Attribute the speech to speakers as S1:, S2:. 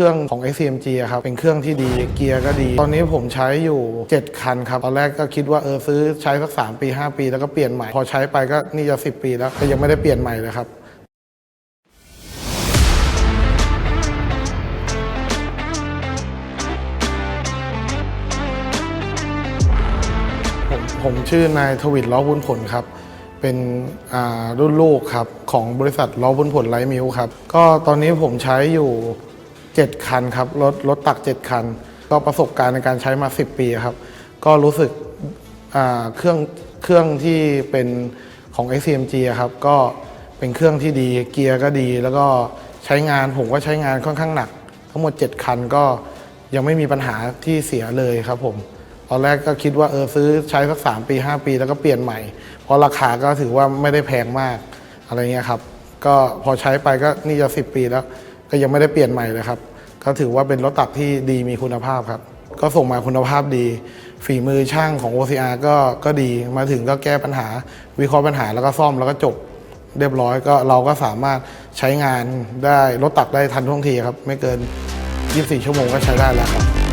S1: รื่องของ XCMG อะครับเป็นเครื่องที่ดีเกียร์ก็ดี ตอนนี้ผมใช้อยู่ 7 คันครับตอนแรกก็คิดว่าเออซื้อใช้สัก3ปี 5 ปี แล้วก็เปลี่ยนใหม่ พอใช้ไปก็นี่จะ 10 ปีแล้วก็ยังไม่ได้เปลี่ยนใหม่เลยครับผมผมชื่อนายทวิตล้อบุญผลครับ เป็นอ่ารุ่นลูกครับ ของบริษัทล้อบุญผลไลท์มิวครับ ก็ตอนนี้ผมใช้อยู่ 7 คันครับ รถรถตัก 7 คัน ก็ประสบการณ์ในการใช้มา 10 ปีครับ ก็รู้สึกเครื่องเครื่องที่เป็นของ XCMG อะครับก็เป็นเครื่องที่ดีเกียร์ก็ดี แล้วก็ใช้งานผมก็ใช้งานค่อนข้างหนัก ทั้งหมด 7 คันก็ยังไม่มีปัญหาที่เสียเลยครับผมตอนแรกก็คิดว่าเออซื้อใช้สักสามปี 5 ปี แล้วก็เปลี่ยนใหม่ เพราะราคาก็ถือว่าไม่ได้แพงมากอะไรเงี้ยครับ ก็พอใช้ไปก็นี่จะ 10 ปีแล้ว ก็ยังไม่ได้เปลี่ยนใหม่เลยครับ ก็ถือว่าเป็นรถตักที่ดีมีคุณภาพครับ ก็ส่งมาคุณภาพดี ฝีมือช่างของ OCR ก็ก็ดีมาถึงก็แก้ปัญหา วิเคราะห์ปัญหาแล้วก็ซ่อมแล้วก็จบเรียบร้อยก็เราก็สามารถใช้งานได้รถตักได้ทันท่วงทีครับ ไม่เกิน 24 ชั่วโมงก็ใช้ได้แล้วครับ